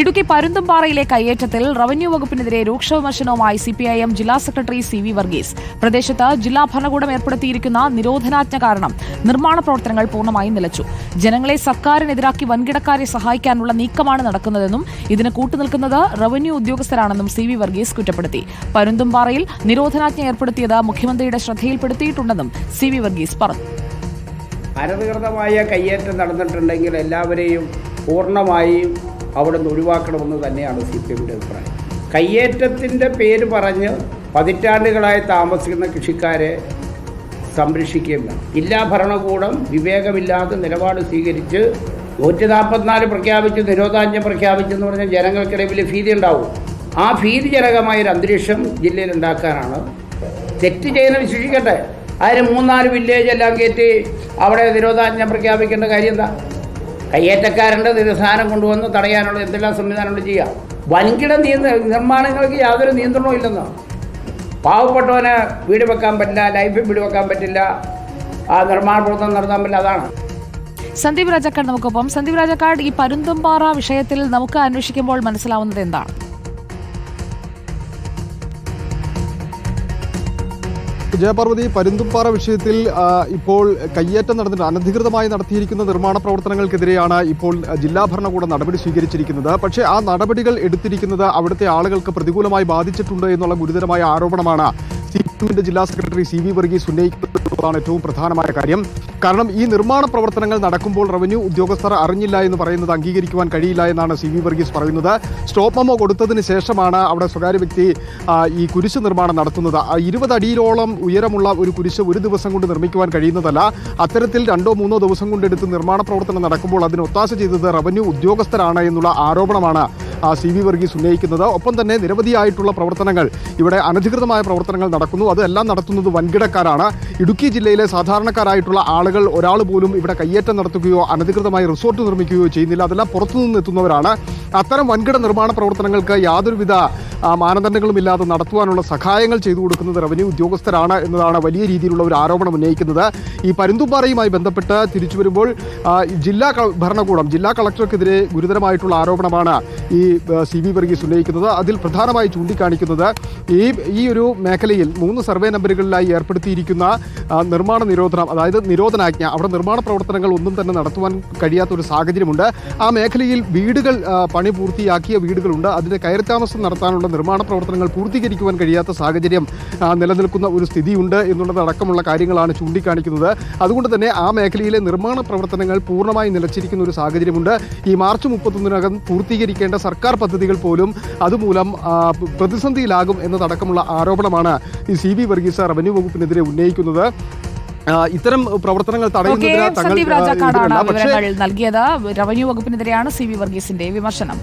Idukki പരുന്തുംപാറയിലെ കയ്യേറ്റത്തിൽ revenue വകുപ്പിനെതിരെ രൂക്ഷ വിമർശനവുമായി CPIM ജില്ലാ സെക്രട്ടറി സി വി വർഗീസ്. പ്രദേശത്ത് ജില്ലാ ഭരണകൂടം ഏർപ്പെടുത്തിയിരിക്കുന്ന നിരോധനാജ്ഞ കാരണം നിർമ്മാണ പ്രവർത്തനങ്ങൾ പൂർണമായും നിലച്ചു. ജനങ്ങളെ സർക്കാരിനെതിരാക്കി വൻകിടക്കാരെ സഹായിക്കാനുള്ള നീക്കമാണ് നടക്കുന്നതെന്നും ഇതിന് കൂട്ടുനിൽക്കുന്നത് റവന്യൂ ഉദ്യോഗസ്ഥരാണെന്നും സി വി വർഗീസ് കുറ്റപ്പെടുത്തി. പരുന്തുംപാറയിൽ നിരോധനാജ്ഞ ഏർപ്പെടുത്തിയത് മുഖ്യമന്ത്രിയുടെ ശ്രദ്ധയിൽപ്പെടുത്തിയിട്ടുണ്ടെന്നും സി വി വർഗീസ് പറഞ്ഞു. അനധികൃതമായ കയ്യേറ്റം നടന്നിട്ടുണ്ടെങ്കിൽ എല്ലാവരെയും പൂർണമായും അവിടെ നിന്ന് ഒഴിവാക്കണമെന്ന് തന്നെയാണ് സി പി എമ്മിന്റെ അഭിപ്രായം. കയ്യേറ്റത്തിന്റെ പേര് പറഞ്ഞ് പതിറ്റാണ്ടുകളായി താമസിക്കുന്ന കൃഷിക്കാരെ സംരക്ഷിക്കുകയും വേണം. ജില്ലാ ഭരണകൂടം വിവേകമില്ലാതെ നിലപാട് സ്വീകരിച്ച് നൂറ്റി നാൽപ്പത്തിനാല് പ്രഖ്യാപിച്ച് നിരോധാജ്ഞ പ്രഖ്യാപിച്ചെന്ന് പറഞ്ഞാൽ ജനങ്ങൾക്കിടയിൽ വലിയ ഭീതി ഉണ്ടാവും. ആ ഭീതിജനകമായ ഒരു അന്തരീക്ഷം ജില്ലയിൽ ഉണ്ടാക്കാനാണ് തെറ്റ് ചെയ്യുന്ന ശിക്ഷിക്കട്ടെ അതിന് മൂന്നാൽ വില്ലേജ് എല്ലാം കയറ്റി അവിടെ നിരോധാജ്ഞ പ്രഖ്യാപിക്കേണ്ട കാര്യം എന്താ? കയ്യേറ്റക്കാരന്റെ നിരസാനം കൊണ്ടുവന്ന് തടയാനുള്ള എന്തെല്ലാം സംവിധാനങ്ങൾ ചെയ്യാം. വൻകിട നിയന്ത്ര നിർമ്മാണങ്ങൾക്ക് യാതൊരു നിയന്ത്രണവും ഇല്ലെന്ന്. പാവപ്പെട്ടവന് വീട് വെക്കാൻ പറ്റില്ല ലൈഫിൽ വീട് വെക്കാൻ പറ്റില്ല ആ നിർമ്മാണ പ്രവർത്തനം നടത്താൻ പറ്റില്ല അതാണ്. സന്ദീപ് രാജക്കാട് നമുക്കൊപ്പം. സന്ദീപ് രാജക്കാട് ഈ പരുന്തുംപാറ വിഷയത്തിൽ നമുക്ക് അന്വേഷിക്കുമ്പോൾ മനസ്സിലാവുന്നത് എന്താണ്? ജയപാർവതി പരുന്തുംപാറ വിഷയത്തിൽ ഇപ്പോൾ കയ്യേറ്റം നടന്നിട്ട് അനധികൃതമായി നടത്തിയിരിക്കുന്ന നിർമ്മാണ പ്രവർത്തനങ്ങൾക്കെതിരെയാണ് ഇപ്പോൾ ജില്ലാ ഭരണകൂടം നടപടി സ്വീകരിച്ചിരിക്കുന്നത്. പക്ഷേ ആ നടപടികൾ എടുത്തിരിക്കുന്നത് അവിടുത്തെ ആളുകൾക്ക് പ്രതികൂലമായി ബാധിച്ചിട്ടുണ്ട് എന്നുള്ള ഗുരുതരമായ ആരോപണമാണ് സി ജില്ലാ സെക്രട്ടറി സി വി വർഗീസ് ഉന്നയിക്കുന്നതാണ് ഏറ്റവും പ്രധാനമായ കാര്യം. കാരണം ഈ നിർമ്മാണ പ്രവർത്തനങ്ങൾ നടക്കുമ്പോൾ റവന്യൂ ഉദ്യോഗസ്ഥർ അറിഞ്ഞില്ല എന്ന് പറയുന്നത് അംഗീകരിക്കുവാൻ കഴിയില്ല എന്നാണ് സി വി വർഗീസ് പറയുന്നത്. സ്റ്റോപ്പ് മെമ്മോ കൊടുത്തതിന് ശേഷമാണ് അവിടെ സ്വകാര്യ വ്യക്തി ഈ കുരിശ് നിർമ്മാണം നടത്തുന്നത്. ഇരുപത് അടിയിലോളം ഉയരമുള്ള ഒരു കുരിശ് ഒരു ദിവസം കൊണ്ട് നിർമ്മിക്കുവാൻ കഴിയുന്നതല്ല. അത്തരത്തിൽ രണ്ടോ മൂന്നോ ദിവസം കൊണ്ടെടുത്ത് നിർമ്മാണ പ്രവർത്തനം നടക്കുമ്പോൾ അതിന് ഒത്താശ ചെയ്തത് റവന്യൂ ഉദ്യോഗസ്ഥരാണ് എന്നുള്ള ആരോപണമാണ് സി വി വർഗീസ് ഉന്നയിക്കുന്നത്. ഒപ്പം തന്നെ നിരവധിയായിട്ടുള്ള പ്രവർത്തനങ്ങൾ ഇവിടെ അനധികൃതമായ പ്രവർത്തനങ്ങൾ നടക്കുന്നു. അതെല്ലാം നടത്തുന്നത് വൻകിടക്കാരാണ്. ഇടുക്കി ജില്ലയിലെ സാധാരണക്കാരായിട്ടുള്ള ആളുകൾ ഒരാൾ പോലും ഇവിടെ കയ്യേറ്റം നടത്തുകയോ അനധികൃതമായി റിസോർട്ട് നിർമ്മിക്കുകയോ ചെയ്യുന്നില്ല. അതെല്ലാം പുറത്തുനിന്ന് എത്തുന്നവരാണ്. അത്തരം വൻകിട നിർമ്മാണ പ്രവർത്തനങ്ങൾക്ക് യാതൊരുവിധ മാനദണ്ഡങ്ങളും ഇല്ലാതെ നടത്തുവാനുള്ള സഹായങ്ങൾ ചെയ്തു കൊടുക്കുന്നത് റവന്യൂ ഉദ്യോഗസ്ഥരാണ് എന്നതാണ് വലിയ രീതിയിലുള്ള ഒരു ആരോപണം ഉന്നയിക്കുന്നത്. ഈ പരുന്തുംപാറയുമായി ബന്ധപ്പെട്ട് തിരിച്ചു വരുമ്പോൾ ജില്ലാ ഭരണകൂടം ജില്ലാ കളക്ടർക്കെതിരെ ഗുരുതരമായിട്ടുള്ള ആരോപണമാണ് ഈ സി വി വർഗീസ് ഉന്നയിക്കുന്നത്. അതിൽ പ്രധാനമായി ചൂണ്ടിക്കാണിക്കുന്നത് ഈ ഈ ഒരു മേഖലയിൽ മൂന്ന് സർവേ നമ്പറുകളിലായി ഏർപ്പെടുത്തിയിരിക്കുന്ന നിർമ്മാണ നിരോധനം അതായത് നിരോധനാജ്ഞ അവിടെ നിർമ്മാണ പ്രവർത്തനങ്ങൾ ഒന്നും തന്നെ നടത്തുവാൻ കഴിയാത്ത ഒരു സാഹചര്യമുണ്ട്. ആ മേഖലയിൽ വീടുകൾ പണി പൂർത്തിയാക്കിയ വീടുകളുണ്ട്. അതിന്റെ കയറി താമസം നടത്താനുള്ള നിർമ്മാണ പ്രവർത്തനങ്ങൾ പൂർത്തീകരിക്കുവാൻ കഴിയാത്ത സാഹചര്യം നിലനിൽക്കുന്ന ഒരു സ്ഥിതിയുണ്ട് എന്നുള്ളതടക്കമുള്ള കാര്യങ്ങളാണ് ചൂണ്ടിക്കാണിക്കുന്നത്. അതുകൊണ്ട് തന്നെ ആ മേഖലയിലെ നിർമ്മാണ പ്രവർത്തനങ്ങൾ പൂർണമായി നിലച്ചിരിക്കുന്ന ഒരു സാഹചര്യമുണ്ട്. ഈ മാർച്ച് മുപ്പത്തൊന്നിനകം പൂർത്തീകരിക്കേണ്ട സർക്കാർ പദ്ധതികൾ പോലും അതുമൂലം പ്രതിസന്ധിയിലാകും എന്നതടക്കമുള്ള ആരോപണമാണ് ഈ സി ബി വർഗീസ് റവന്യൂ വകുപ്പിനെതിരെ ഉന്നയിക്കുന്നത്. ഇത്തരം പ്രവർത്തനങ്ങൾ തടയുന്നതിന് തങ്ങൾ നൽകിയത്. റവന്യൂ വകുപ്പിനെതിരെയാണ് സി വി വർഗീസിന്റെ വിമർശനം.